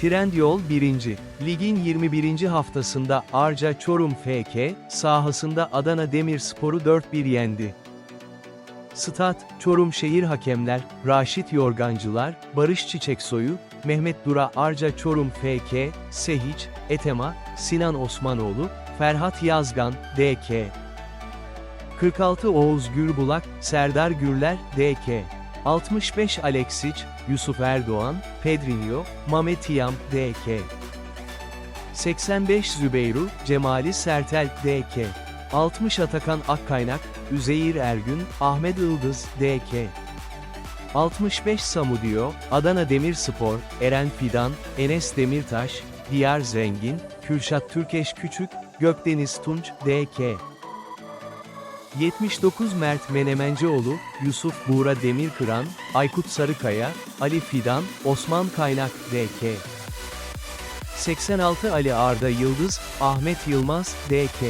Trendyol 1. Ligin 21. haftasında Arca Çorum FK, sahasında Adana Demirspor'u 4-1 yendi. Stat, Çorum Şehir Hakemler, Raşit Yorgancılar, Barış Çiçeksoyu, Mehmet Dura Arca Çorum FK, Sehiç, Etema, Sinan Osmanoğlu, Ferhat Yazgan, DK. 46 Oğuz Gürbulak, Serdar Gürler, DK. 65 Aleksiç, Yusuf Erdoğan, Pedrinho, Mamet Yam, DK. 85 Zübeyru, Cemali Sertel, DK. 60 Atakan Akkaynak, Üzeyir Ergün, Ahmet Yıldız, DK. 65 Samudio, Adana Demirspor, Eren Fidan, Enes Demirtaş, Diyar Zengin, Kürşat Türkeş Küçük, Gökdeniz Tunç, DK. 79 Mert Menemencioğlu, Yusuf Buğra Demirkıran, Aykut Sarıkaya, Ali Fidan, Osman Kaynak, DK. 86 Ali Arda Yıldız, Ahmet Yılmaz, DK.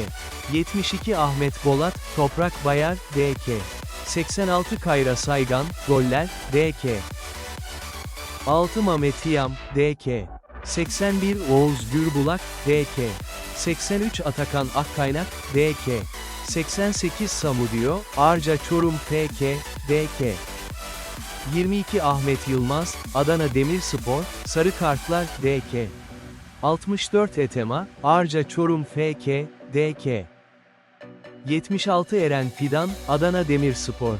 72 Ahmet Bolat, Toprak Bayar, DK. 86 Kayra Saygan, Goller, DK. 6 Mamet Yam, DK. 81 Oğuz Gürbulak, DK. 83 Atakan Akkaynak, DK. 88 Samudio, Arca Çorum FK, DK. 22 Ahmet Yılmaz, Adana Demirspor, Sarı Kartlar, DK. 64 Etema, Arca Çorum FK, DK. 76 Eren Fidan, Adana Demirspor.